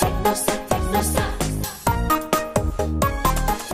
Technosa, Technosa.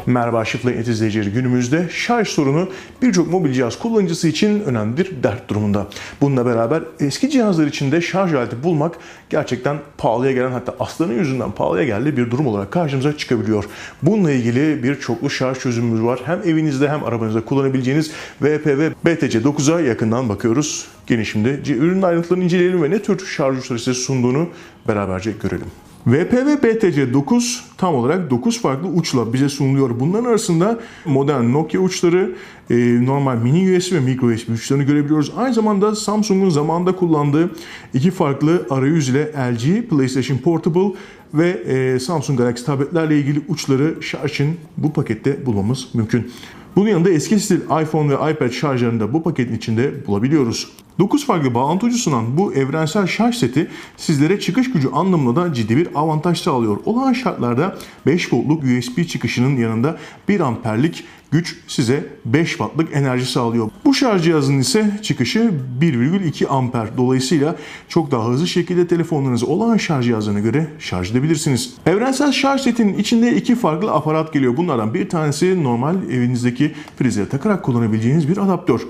Merhaba Shift'le et izleyicileri günümüzde şarj sorunu birçok mobil cihaz kullanıcısı için önemli bir dert durumunda. Bununla beraber eski cihazlar için de şarj aleti bulmak gerçekten pahalıya gelen hatta aslanın yüzünden pahalıya geldiği bir durum olarak karşımıza çıkabiliyor. Bununla ilgili bir çoklu şarj çözümümüz var. Hem evinizde hem arabanızda kullanabileceğiniz VPV BTC9'a yakından bakıyoruz. Gelin şimdi ürünün ayrıntılarını inceleyelim ve ne tür şarj uçları size sunduğunu beraberce görelim. VPV BTC 9 tam olarak 9 farklı uçla bize sunuluyor. Bunların arasında modern Nokia uçları, e, normal mini USB ve micro USB uçlarını görebiliyoruz. Aynı zamanda Samsung'un zamanında kullandığı iki farklı arayüz ile LG, PlayStation Portable ve e, Samsung Galaxy tabletlerle ilgili uçları şarj bu pakette bulmamız mümkün. Bunun yanında eski stil iPhone ve iPad şarjlarını da bu paketin içinde bulabiliyoruz. 9 farklı bağlantı ucu sunan bu evrensel şarj seti sizlere çıkış gücü anlamında da ciddi bir avantaj sağlıyor. Olağan şartlarda 5 voltluk USB çıkışının yanında 1 amperlik güç size 5 wattlık enerji sağlıyor. Bu şarj cihazının ise çıkışı 1,2 amper. Dolayısıyla çok daha hızlı şekilde telefonlarınızı olağan şarj cihazlarına göre şarj edebilirsiniz. Evrensel şarj setinin içinde iki farklı aparat geliyor. Bunlardan bir tanesi normal evinizdeki prizlere takarak kullanabileceğiniz bir adaptör.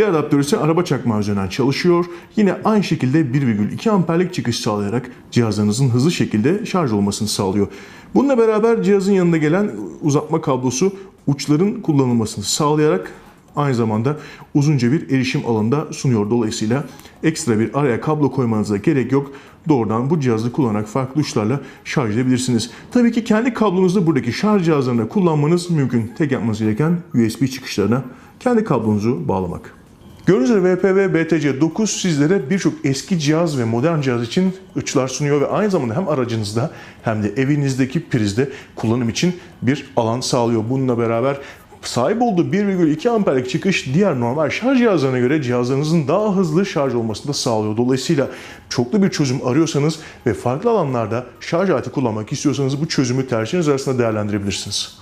Diğer adaptör ise araba çakmağı üzerinden çalışıyor. Yine aynı şekilde 1,2 amperlik çıkış sağlayarak cihazlarınızın hızlı şekilde şarj olmasını sağlıyor. Bununla beraber cihazın yanında gelen uzatma kablosu uçların kullanılmasını sağlayarak aynı zamanda uzunca bir erişim alanında sunuyor. Dolayısıyla ekstra bir araya kablo koymanıza gerek yok. Doğrudan bu cihazı kullanarak farklı uçlarla şarj edebilirsiniz. Tabii ki kendi kablonuzu buradaki şarj cihazlarına kullanmanız mümkün. Tek yapmanız gereken USB çıkışlarına kendi kablonuzu bağlamak. Gördüğünüz üzere VPV BTC 9 sizlere birçok eski cihaz ve modern cihaz için uçlar sunuyor ve aynı zamanda hem aracınızda hem de evinizdeki prizde kullanım için bir alan sağlıyor. Bununla beraber sahip olduğu 1,2 amperlik çıkış diğer normal şarj cihazlarına göre cihazlarınızın daha hızlı şarj olmasını da sağlıyor. Dolayısıyla çoklu bir çözüm arıyorsanız ve farklı alanlarda şarj aleti kullanmak istiyorsanız bu çözümü tercihiniz arasında değerlendirebilirsiniz.